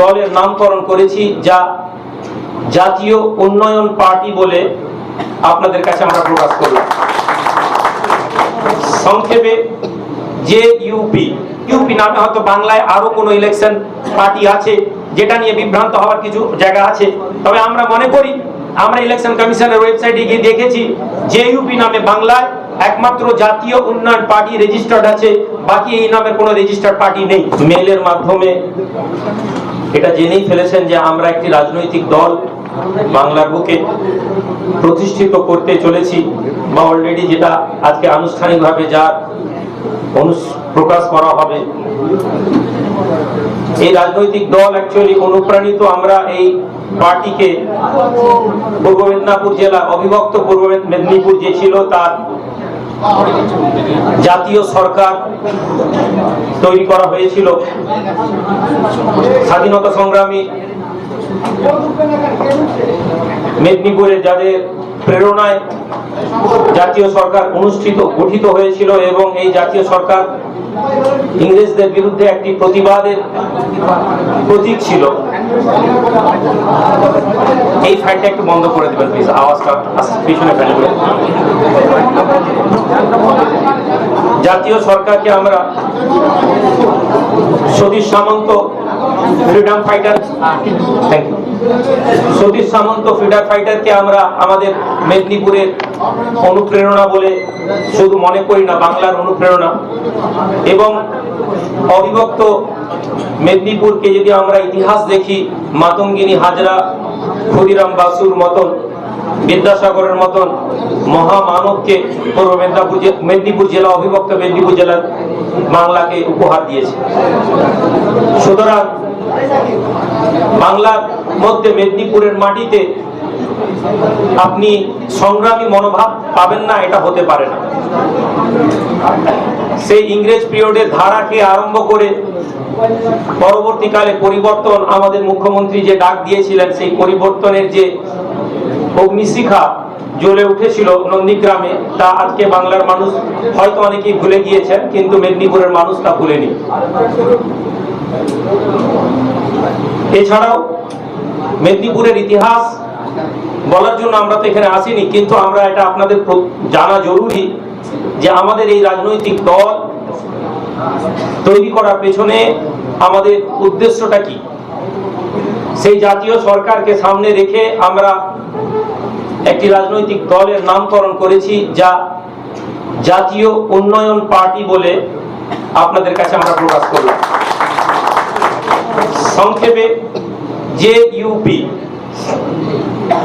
দলের নামকরণ করেছি যা জাতীয় উন্নয়ন পার্টি বলে আপনাদের কাছে আমরা প্রকাশ করলাম সংক্ষেপে যে ইউপি ইউপি নামে হয়তো বাংলায় আরও কোনো ইলেকশন পার্টি আছে, যেটা নিয়ে বিভ্রান্ত হওয়ার কিছু জায়গা আছে। তবে আমরা মনে করি, আমরা ইলেকশন কমিশনের ওয়েবসাইটে গিয়ে দেখেছি যে ইউপি নামে বাংলায় একমাত্র জাতীয় উন্নয়ন পার্টি রেজিস্টার্ড আছে, বাকি এই নামের কোনো রেজিস্টার্ড পার্টি নেই। মেলের মাধ্যমে এটা জেনেই ফেলেছেন যে আমরা একটি রাজনৈতিক দল বাংলার বুকে প্রতিষ্ঠিত করতে চলেছি বা অলরেডি যেটা আজকে আনুষ্ঠানিকভাবে যা প্রকাশ করা হবে। এই রাজনৈতিক দল অ্যাকচুয়ালি অনুপ্রাণিত আমরা এই পার্টিকে পূর্ব মেদিনীপুর জেলা, অবিভক্ত পূর্ব মেদিনীপুর যে ছিল তার জাতীয় সরকার তৈরি করা হয়েছিল। স্বাধীনতা সংগ্রামী মেদিনীপুরে যাদের প্রেরণায় জাতীয় সরকার অনুষ্ঠিত, গঠিত হয়েছিল এবং এই জাতীয় সরকার ইংরেজদের বিরুদ্ধে একটি প্রতিবাদের প্রতীক ছিল। এই ফাইলটা একটু বন্ধ করে দেবেন প্লিজ আওয়াজটা পিছনে দেবেন। জাতীয় সরকারকে আমরা Satish Samanta freedom fighter thank you Satish Samanta freedom ফাইটারকে আমরা আমাদের মেদিনীপুরের অনুপ্রেরণা বলে শুধু মনে করি না, বাংলার অনুপ্রেরণা। এবং অবিভক্ত মেদিনীপুরকে যদি আমরা ইতিহাস দেখি, মাতঙ্গিনী হাজরা, ক্ষুদিরাম বাসুর মতন, বিদ্যাসাগরের মতন মহামানবকে পূর্ব মেদিনীপুর মেদিনীপুর জেলা অবিভক্ত মেদিনীপুর জেলার বাংলাকে উপহার দিয়েছে। সুতরাং বাংলার মধ্যে মেদিনীপুরের মাটিতে আপনি সংগ্রামী মনোভাব পাবেন না, এটা হতে পারে না। সেই ইংরেজ পিরিয়ডের ধারাকে আরম্ভ করে পরবর্তীকালে পরিবর্তন আমাদের মুখ্যমন্ত্রী যে ডাক দিয়েছিলেন, সেই পরিবর্তনের যে অগ্নিশিখা জ্বলে উঠেছিল নন্দীগ্রামে, তা আজকে বাংলার মানুষ হয়তো অনেকেই ভুলে গিয়েছেন, কিন্তু মেদিনীপুরের মানুষ তা ভুলেনি। এছাড়াও মেদিনীপুরের ইতিহাস বলার জন্য আমরা তো এখানে আসিনি, কিন্তু আমরা এটা আপনাদের জানা জরুরি যে আমাদের এই রাজনৈতিক দল তৈরি করার পেছনে আমাদের উদ্দেশ্যটা কি? সেই জাতীয় সরকারকে সামনে রেখে আমরা একটি রাজনৈতিক দলের নামকরণ করেছি, যা জাতীয় উন্নয়ন পার্টি বলে আপনাদের কাছে আমরা প্রকাশ করলাম সংক্ষেপে যে ইউপি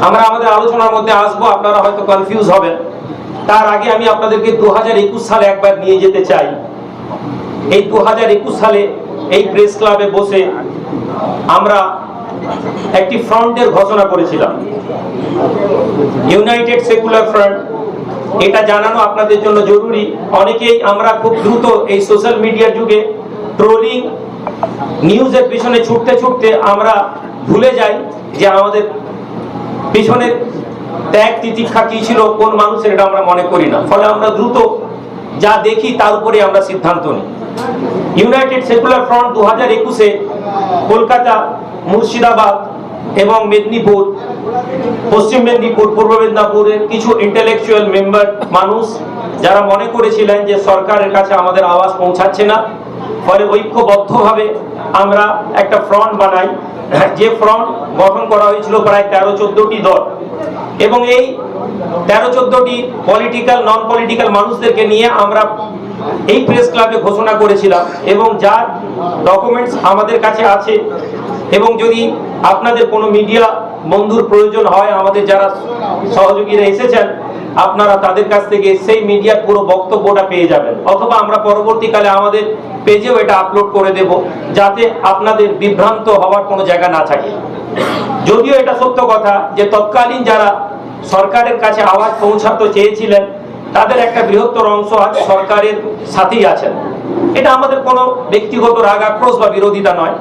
আমরা আমাদের আলোচনার মধ্যে আসব, আপনারা হয়তো কনফিউজ হবেন। তার আগে আমি আপনাদেরকে দু হাজার একুশ সালে একবার নিয়ে যেতে চাই। এই দু হাজার একুশ সালে এই প্রেস ক্লাবে বসে আমরা একটি ফ্রন্টের ঘোষণা করেছিলাম। ইউনাইটেড সেকুলার ফ্রন্ট, এটা জানানো আপনাদের জন্য জরুরি। অনেকেই আমরা খুব দ্রুত এই সোশ্যাল মিডিয়ার যুগে ট্রোলিং নিউজের পিছনে ছুটতে ছুটতে আমরা ভুলে যাই যে আমাদের পিছনের ত্যাগ তিতিক্ষা কি ছিল, কোন মানুষের এটা আমরা মনে করি না। ফলে আমরা দ্রুত যা দেখি তার উপরে আমরা সিদ্ধান্ত নিই। ইউনাইটেড সেকুলার ফ্রন্ট দু হাজার একুশে কলকাতা, মুর্শিদাবাদ এবং মেদিনীপুর, পশ্চিম মেদিনীপুর, পূর্ব মেদিনীপুরের কিছু ইন্টেলেকচুয়াল মেম্বার মানুষ যারা মনে করেছিলেন যে সরকারের কাছে আমাদের আওয়াজ পৌঁছাচ্ছে না। ফলে ঐক্যবদ্ধভাবে আমরা একটা ফ্রন্ট বানাই। যে ফ্রন্ট গঠন করা হয়েছিল প্রায় তেরো চোদ্দটি দল। এবং এই তেরো চোদ্দটি পলিটিক্যাল নন পলিটিক্যাল মানুষদেরকে নিয়ে আমরা এই প্রেস ক্লাবে ঘোষণা করেছিলাম এবং যার ডকুমেন্টস আমাদের কাছে আছে এবং যদি আপনাদের কোনো মিডিয়া বন্ধুর প্রয়োজন হয়, আমাদের যারা সহযোগীরা এসেছেন, আপনারা তাদের কাছ থেকে সেই মিডিয়ার পুরো বক্তব্যটা পেয়ে যাবেন। অথবা আমরা পরবর্তীকালে আমাদের পেজেও এটা আপলোড করে দেব, যাতে আপনাদের বিভ্রান্ত হওয়ার কোনো জায়গা না থাকে। যদিও এটা সত্য কথা যে তৎকালীন যারা সরকারের কাছে আওয়াজ পৌঁছাতে চেয়েছিলেন তাদের একটা বৃহত্তর অংশ আজ সরকারের সাথেই আছেন। এটা আমাদের কোনো ব্যক্তিগত রাগ আক্রোশ বা বিরোধিতা নয়।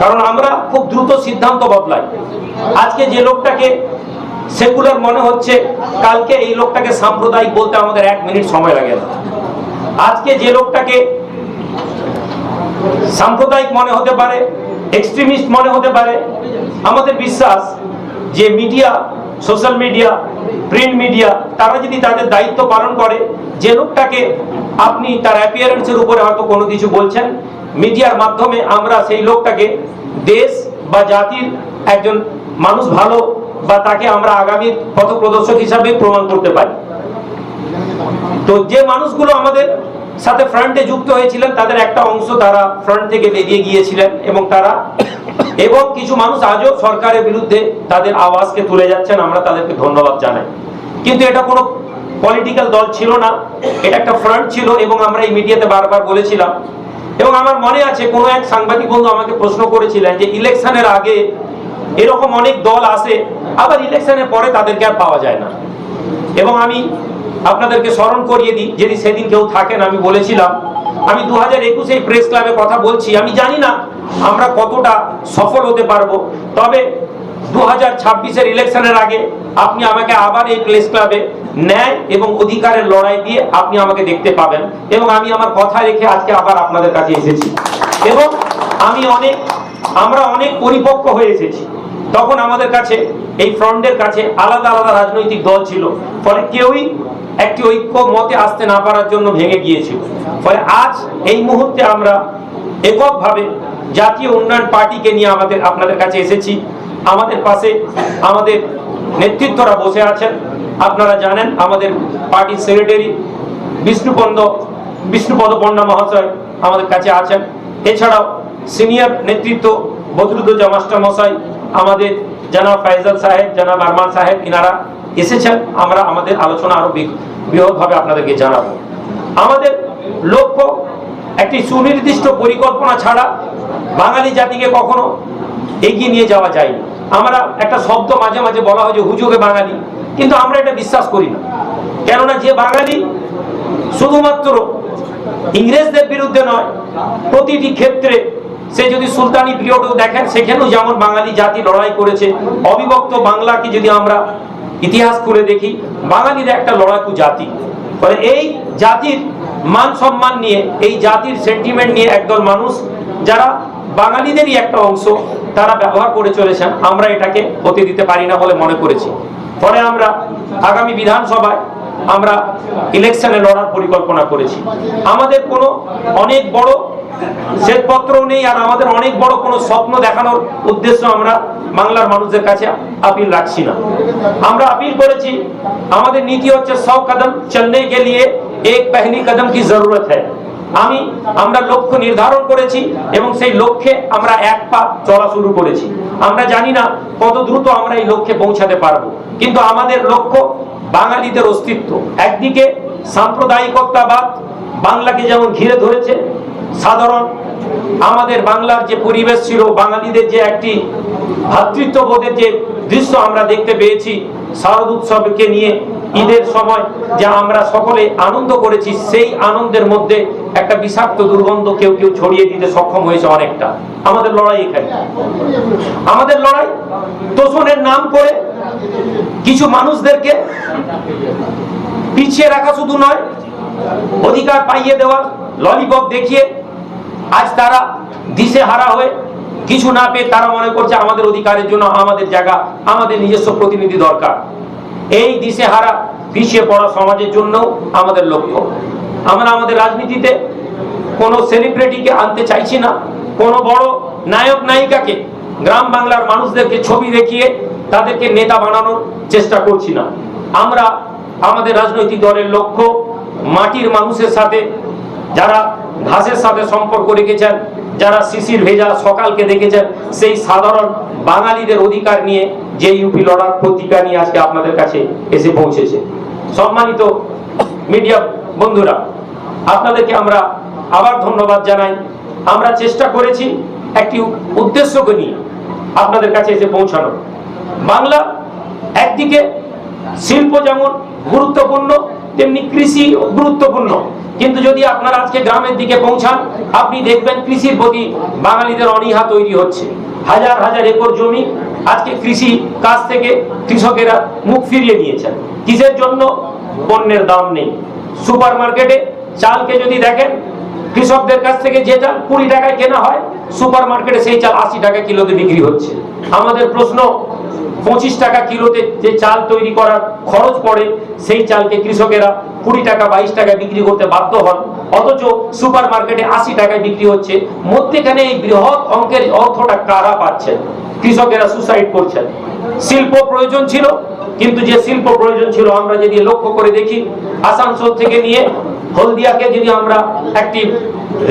কারণ আমরা খুব দ্রুত সিদ্ধান্ত বদলাই। আজকে যে লোকটাকে সেকুলার মনে হচ্ছে, কালকে এই লোকটাকে সাম্প্রদায়িক বলতে আমাদের এক মিনিট সময় লাগে না। আজকে যে লোকটাকে সাম্প্রদায়িক মনে হতে পারে, এক্সট্রিমিস্ট মনে হতে পারে, আমাদের বিশ্বাস যে media social media, print media, তারা যদি তাদের দায়িত্ব পালন করে, যে লোকটাকে আপনি তার অ্যাপিয়ারেন্সের উপরে হয়তো কোনো কিছু বলছেন, মিডিয়ার মাধ্যমে আমরা সেই লোকটাকে দেশ বা জাতির একজন মানুষ ভালো বা তাকে আমরা আগামীর পথপ্রদর্শক হিসাবে প্রমাণ করতে পারি। তো যে মানুষগুলো আমাদের সাথে ফ্রন্টে যুক্ত হয়েছিলেন, তাদের একটা অংশ তারা ফ্রন্ট থেকে বেরিয়ে গিয়েছিলেন এবং তারা এবং কিছু মানুষ আজও সরকারের বিরুদ্ধে তাদের আওয়াজকে তুলে যাচ্ছেন। আমরা তাদেরকে ধন্যবাদ জানাই। কিন্তু এটা কোনো পলিটিক্যাল দল ছিল না। এটা একটা ফ্রন্ট ছিল এবং আমরা এই মিডিয়াতে বারবার বলেছিলাম। এবং আমার মনে আছে, কোনো এক সাংবাদিক বন্ধু আমাকে প্রশ্ন করেছিলেন যে, ইলেকশনের আগে এরকম অনেক দল আসে, আবার ইলেকশনের পরে তাদেরকে আর পাওয়া যায় না। এবং আমি আপনাদেরকে স্মরণ করিয়ে দিই, যদি সেদিন কেউ থাকেন, আমি বলেছিলাম আমি দু হাজার একুশে প্রেস ক্লাবে কথা বলছি, আমি জানি না আমরা কতটা সফল হতে পারব। তবে দু হাজার ছাব্বিশের ইলেকশনের আগে আপনি আমাকে আবার এই প্রেস ক্লাবে ন্যায় এবং অধিকারের লড়াই দিয়ে আপনি আমাকে দেখতে পাবেন এবং আমি আমার কথা রেখে আজকে আবার আপনাদের কাছে এসেছি। এবং আমি অনেক, আমরা অনেক পরিপক্ক হয়ে এসেছি। তখন আমাদের কাছে, এই ফ্রন্টের কাছে আলাদা আলাদা রাজনৈতিক দল ছিল। ফলে কেউই একটি ঐক্য মতে আসতে না পারার জন্য ভেঙে গিয়েছিল। ফলে আজ এই মুহূর্তে আমরা এককভাবে জাতীয় উন্নয়ন পার্টিকে নিয়ে আমাদের, আপনাদের কাছে এসেছি। আমাদের পাশে আমাদের নেতৃত্বরা বসে আছেন। আপনারা জানেন, আমাদের পার্টির সেক্রেটারি বিষ্ণুপন্দ, বিষ্ণুপদ পণ্ডা মহাশয় আমাদের কাছে আছেন। এছাড়াও সিনিয়র নেতৃত্ব বদরুদ্দোজা মাস্টার মশাই আমাদের জানা ফাইজাল সাহেব জানা আরমান সাহেব, ইনারা এসেছেন, আমরা আমাদের আলোচনা আরও বৃহৎভাবে আপনাদেরকে জানাব। আমাদের লক্ষ্য, একটি সুনির্দিষ্ট পরিকল্পনা ছাড়া বাঙালি জাতিকে কখনো এগিয়ে নিয়ে যাওয়া যায় আমরা একটা শব্দ মাঝে মাঝে বলা হয় যে, হুজুগে বাঙালি। কিন্তু আমরা এটা বিশ্বাস করি না। কেননা যে বাঙালি শুধুমাত্র ইংরেজদের বিরুদ্ধে নয়, প্রতিটি ক্ষেত্রে সে যদি সুলতানি পিরিয়ডও দেখেন, সেখানেও যেমন বাঙালি জাতি লড়াই করেছে, অবিভক্ত বাংলাকে যদি আমরা ইতিহাস করে দেখি, বাঙালির একটা লড়াকু জাতি। ফলে এই জাতির মান সম্মান নিয়ে, এই জাতির সেন্টিমেন্ট নিয়ে একদল মানুষ, যারা বাঙালিদেরই একটা অংশ, তারা ব্যবহার করে চলেছেন, আমরা এটাকে হতে দিতে পারি না বলে মনে করেছি। ফলে আমরা আগামী বিধানসভায় আমরা ইলেকশনে লড়ার পরিকল্পনা করেছি। আমাদের কোনো অনেক বড় শ্বেতপত্র নেই, আর আমাদের অনেক বড় কোনো স্বপ্ন দেখানোর উদ্দেশ্য আমরা বাংলার মানুষদের কাছে আপিল রাখছি না। আমরা আপিল করেছি, আমাদের নীতি হচ্ছে সব কদম চলনে কে লিয়ে এক পহলি কদম কি জরুরত হ্যায়। আমি, আমরা লক্ষ্য নির্ধারণ করেছি এবং সেই লক্ষ্যে আমরা এক পা চলা শুরু করেছি। আমরা জানি না কত দ্রুত আমরা এই লক্ষ্যে পৌঁছাতে পারব। কিন্তু আমাদের লক্ষ্য বাঙালিদের অস্তিত্ব। একদিকে সাম্প্রদায়িকতাবাদ বাংলাকে যেমন ঘিরে ধরেছে সাধারণ আমাদের বাংলার যে পরিবেশ ছিল, বাঙালিদের যে একটি ভ্রাতৃত্ববোধের যে দৃশ্য আমরা দেখতে পেয়েছি, শারদ উৎসবকে নিয়ে ঈদের সময় যা আমরা সকলে আনন্দ করেছি, সেই আনন্দের মধ্যে একটা বিষাক্ত দুর্গন্ধ কেউ কেউ ছড়িয়ে দিতে সক্ষম হয়েছে অনেকটা। আমাদের লড়াই এখানে। আমাদের লড়াই তোষণের নাম করে কিছু মানুষদেরকে পিছিয়ে রাখা শুধু নয়, অধিকার পাইয়ে দেওয়া ললিপপ দেখিয়ে আজ তারা দিশে হারা হয়ে কিছু না পেয়ে তারা মনে করছে আমাদের অধিকারের জন্য আমাদের জায়গা, আমাদের নিজস্ব প্রতিনিধি দরকার। এই দিশে হারা পিছিয়ে পড়া সমাজের জন্য আমাদের লক্ষ্য। আমরা আমাদের রাজনীতিতে কোনো সেলিব্রিটিকে আনতে চাইছি না, কোনো বড় নায়ক নায়িকাকে, গ্রাম বাংলার মানুষদেরকে ছবি দেখিয়ে তাদেরকে নেতা বানানোর চেষ্টা করছি না। আমরা আমাদের রাজনৈতিক দলের লক্ষ্য মাটির মানুষের সাথে যারা ঘাসের সাথে সম্পর্ক রেখেছেন, যারা শিশির ভেজা সকালকে দেখেছেন, সেই সাধারণ বাঙালিদের অধিকার নিয়ে যে ইউপি লড়ার প্রতিকা নিয়ে আজকে আপনাদের কাছে এসে পৌঁছেছে। সম্মানিত মিডিয়া বন্ধুরা, আপনাদেরকে আমরা আবার ধন্যবাদ জানাই। আমরা চেষ্টা করেছি একটি উদ্দেশ্যকে নিয়ে আপনাদের কাছে এসে পৌঁছানো। বাংলা একদিকে শিল্প যেমন গুরুত্বপূর্ণ, তেমনি কৃষি গুরুত্বপূর্ণ। কিন্তু যদি আপনারা আজকে গ্রামের দিকে পৌঁছান, আপনি দেখবেন কৃষির প্রতি বাঙালিদের অনীহা তৈরি হচ্ছে। হাজার হাজার একর জমি আজকে কৃষি কাজ থেকে কৃষকেরা মুখ ফিরিয়ে নিয়েছেন। কিসের জন্য? পণ্যের দাম নেই। সুপার মার্কেটে চালকে যদি দেখেন, কৃষকদের কাছ থেকে যে চাল কুড়ি টাকায় কেনা হয় সুপার মার্কেটে সেই চাল আশি টাকা কিলোতে বিক্রি হচ্ছে। আমাদের প্রশ্ন, পঁচিশ টাকা কিলোতে যে চাল তৈরি করার খরচ পড়ে, সেই চালকে কৃষকেরা কুড়ি টাকা, বাইশ টাকা বিক্রি করতে বাধ্য হন। অথচ সুপার মার্কেটে আশি টাকায় বিক্রি হচ্ছে। মধ্যেখানে এই বৃহৎ অঙ্কের অর্থটা কারা পাচ্ছেন? কৃষকেরা সুসাইড করছেন। শিল্প প্রয়োজন ছিল, কিন্তু যে শিল্প প্রয়োজন ছিল আমরা যদি লক্ষ্য করে দেখি, আসানসোল থেকে নিয়ে হলদিয়াকে যদি আমরা একটি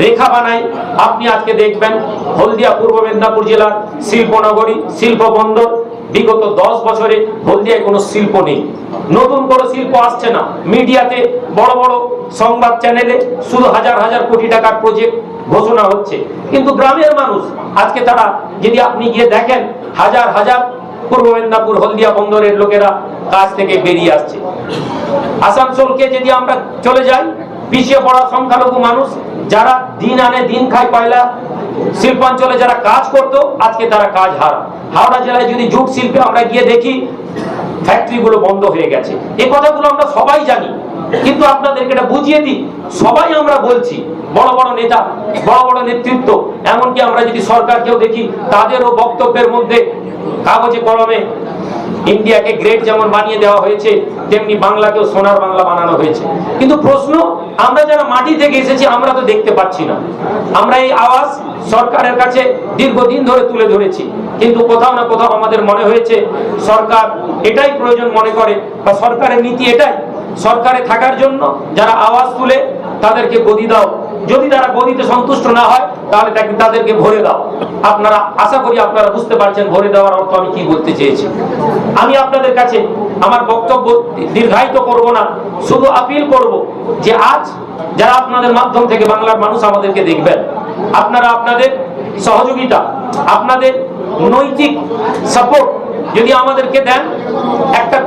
রেখা বানাই। আপনি আজকে দেখবেন হলদিয়া পূর্ব মেদিনীপুর জেলার শিল্পনগরী শিল্প বন্দর বিগত দশ বছরে হলদিয়ায় কোনো শিল্প নেই। নতুন কোনো শিল্প আসছে না। মিডিয়াতে বড় বড় সংবাদ চ্যানেলে শুধু হাজার হাজার কোটি টাকার প্রজেক্ট ঘোষণা হচ্ছে। কিন্তু গ্রামের মানুষ, আজকে তারা যদি আপনি গিয়ে দেখেন, হাজার হাজার পূর্ব মেদিনীপুর হলদিয়া বন্দরের লোকেরা কাজ থেকে বেরিয়ে আসছে। আসানসোলকে যদি আমরা চলে যাই পিছিয়ে পড়া সংখ্যালঘু মানুষ, যারা দিন আনে দিন খায় কয়লা শিল্পাঞ্চলে যারা কাজ করতো, আজকে তারা কাজ হারা। হাওড়া জেলায় যদি জুট শিল্পে আমরা গিয়ে দেখি, ফ্যাক্টরিগুলো বন্ধ হয়ে গেছে। এই কথাগুলো আমরা সবাই জানি, কিন্তু আপনাদেরকে এটা বুঝিয়ে দিই, সবাই আমরা বলছি, বড় বড় নেতা, বড় বড় নেতৃত্ব, এমনকি আমরা যদি সরকারকেও দেখি, তাদেরও বক্তব্যের মধ্যে, কাগজে কলমে ইন্ডিয়াকে গ্রেট যেমন বানিয়ে দেওয়া হয়েছে, তেমনি বাংলাকেও সোনার বাংলা বানানো হয়েছে। কিন্তু প্রশ্ন, আমরা যারা মাটি থেকে এসেছি, আমরা তো দেখতে পাচ্ছি না। আমরা এই আওয়াজ সরকারের কাছে দীর্ঘদিন ধরে তুলে ধরেছি। কিন্তু কোথাও না কোথাও আমাদের মনে হয়েছে, সরকার এটাই প্রয়োজন মনে করে, বা সরকারের নীতি এটাই। সরকারে থাকার জন্য যারা আওয়াজ তুলে, তাদেরকে গদি দাও। যদি তারা গদিতে সন্তুষ্ট না হয় তাহলে তাদেরকে ভরে দাও। আপনারা, আশা করি আপনারা বুঝতে পারছেন ভরে দেওয়ার অর্থ আমি কি বলতে চেয়েছি। আমি আপনাদের কাছে আমার বক্তব্য দীর্ঘায়িত করব না, শুধু আপিল করব যে আজ যারা আপনাদের মাধ্যম থেকে বাংলার মানুষ আমাদেরকে দেখবেন, আপনারা আপনাদের সহযোগিতা, আপনাদের নৈতিক সাপোর্ট যদি আমাদেরকে দেন, একটা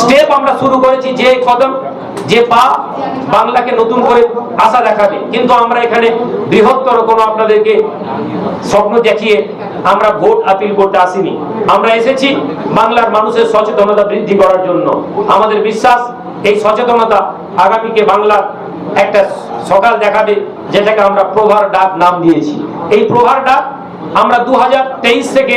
স্টেপ আমরা শুরু করেছি যে কদম যে পা বাংলাকে নতুন করে আশা দেখাবে। কিন্তু আমরা এখানে বৃহত্তর কোনো আপনাদেরকে স্বপ্ন দেখিয়ে আমরা ভোট আপিল করতে আসিনি। আমরা এসেছি বাংলার মানুষের সচেতনতা বৃদ্ধি করার জন্য। আমাদের বিশ্বাস, এই সচেতনতা আগামীকে বাংলার একটা সকাল দেখাবে, যেটাকে আমরা প্রভার ডাক নাম দিয়েছি। এই প্রভার ডাক আমরা দু হাজার তেইশ থেকে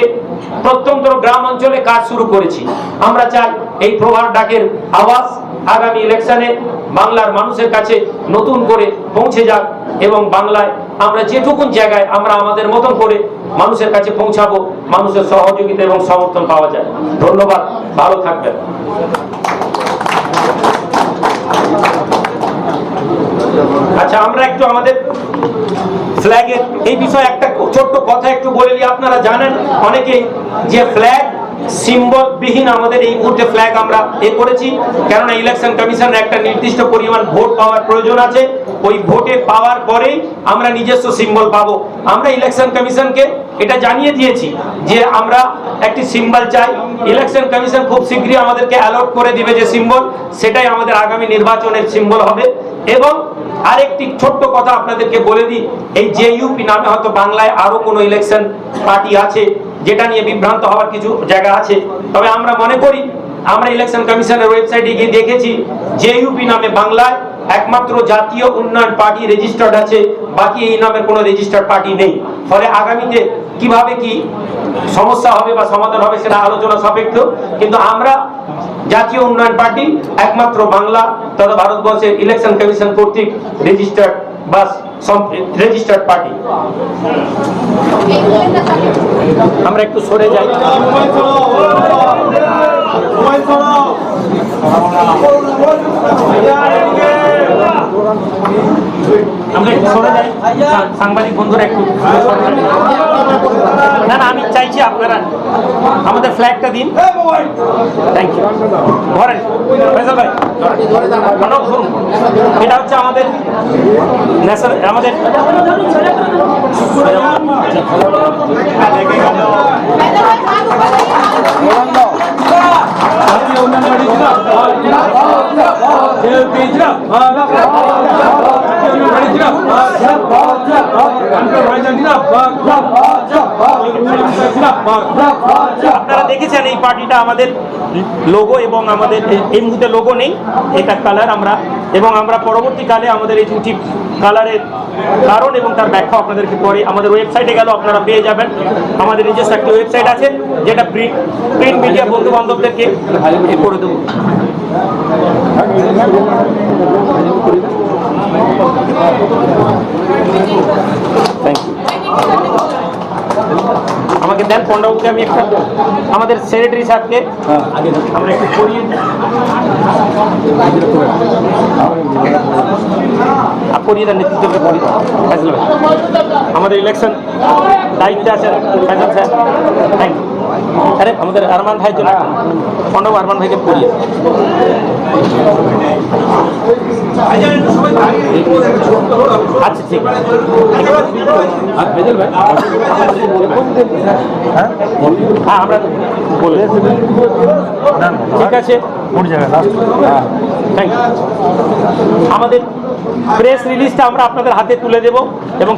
প্রত্যন্ত গ্রাম অঞ্চলে কাজ শুরু করেছি। আমরা চাই এই প্রভার ডাকের আওয়াজ আগামী ইলেকশনে বাংলার মানুষের কাছে নতুন করে পৌঁছে যাক এবং বাংলায় আমরা যেটুকুন জায়গায় আমরা আমাদের মতন করে মানুষের কাছে পৌঁছাবো, মানুষের সহযোগিতা এবং সমর্থন পাওয়া যায়। ধন্যবাদ, ভালো থাকবেন। আচ্ছা আমরা একটু আমাদের ফ্ল্যাগের এই বিষয়ে একটা ছোট্ট কথা একটু বলে নিই, আপনারা জানেন অনেকেই যে ফ্ল্যাগ সিম্বল বিহীন আমাদের এই মুহূর্তে ফ্ল্যাগ আমরা এ করেছি। কেননা ইলেকশন কমিশন একটা নির্দিষ্ট পরিমাণ ভোট পাওয়ার প্রয়োজন আছে। ওই ভোটে পাওয়ার পরেই আমরা নিজস্ব সিম্বল পাবো। আমরা ইলেকশন কমিশনকে এটা জানিয়ে দিয়েছি যে আমরা একটি সিম্বল চাই। ইলেকশন কমিশন খুব শীঘ্রই আমাদেরকে অ্যালট করে দিবে যে সিম্বল। সেটাই আমাদের আগামী নির্বাচনের সিম্বল হবে। এবং আরেকটি ছোট্ট কথা আপনাদেরকে বলে দিই, এই যে ইউপি নামে হয়তো বাংলায় আরও কোনো ইলেকশন পার্টি আছে। যেটা নিয়ে বিভ্রান্ত হওয়ার কিছু জায়গা আছে। তবে আমরা মনে করি, আমরা ইলেকশন কমিশনের ওয়েবসাইটে গিয়ে দেখেছি যে ইউপি নামে বাংলায় একমাত্র জাতীয় উন্নয়ন পার্টি রেজিস্টার্ড আছে, বাকি এই নামের কোনো রেজিস্টার্ড পার্টি নেই। ফলে আগামীতে কীভাবে কি সমস্যা হবে বা সমাধান হবে সেটা আলোচনা সাপেক্ষ, কিন্তু আমরা জাতীয় উন্নয়ন পার্টি একমাত্র বাংলা তথা ভারতবর্ষের ইলেকশন কমিশন কর্তৃক রেজিস্টার্ড বা রেজিস্টার্ড পার্টি আমরা একটু সরে যাই। আমরা একটু সরে যাই। সাংবাদিক বন্ধুরা একটু না না, আমি চাইছি আপনারা আমাদের ফ্ল্যাগটা দিন। থ্যাংক ইউ ধরেন, ফয়সাল ভাই প্রণব ধরুন। এটা হচ্ছে আমাদের আমাদের ন্যাশনাল আমাদের জিন্দাবাদ আপনারা দেখেছেন এই পার্টিটা আমাদের লোগো এবং আমাদের এই- মুহূর্তে লোগো নেই, এটা কালার আমরা। এবং আমরা পরবর্তীকালে আমাদের এই দুটি কালারের কারণ এবং তার ব্যাখ্যা আপনাদেরকে পরে আমাদের ওয়েবসাইটে গেলেও আপনারা পেয়ে যাবেন। আমাদের নিজস্ব একটি ওয়েবসাইট আছে, যেটা প্রিন্ট প্রিন্ট মিডিয়া বন্ধু বান্ধবদেরকে করে দেবো। আমাকে দেন পন্ডাবুকে আমি একটা আমাদের সেক্রেটারি সাহেবকে আমরা একটু করিয়ে করিয়ে দেন নেতৃত্বকে দেন। ভাই। আমাদের ইলেকশন দায়িত্বে আছেন ফয়সাল স্যার। থ্যাংক ইউ আরে আমাদের আরমান ভাইয়ের জন্য পন্ডব আরমান ভাইকে দেন। আচ্ছা ঠিক আছে হ্যাঁ আমরা ঠিক আছে থ্যাংক ইউ আমাদের প্রেস রিলিজটা আমরা আপনাদের হাতে তুলে দেব এবং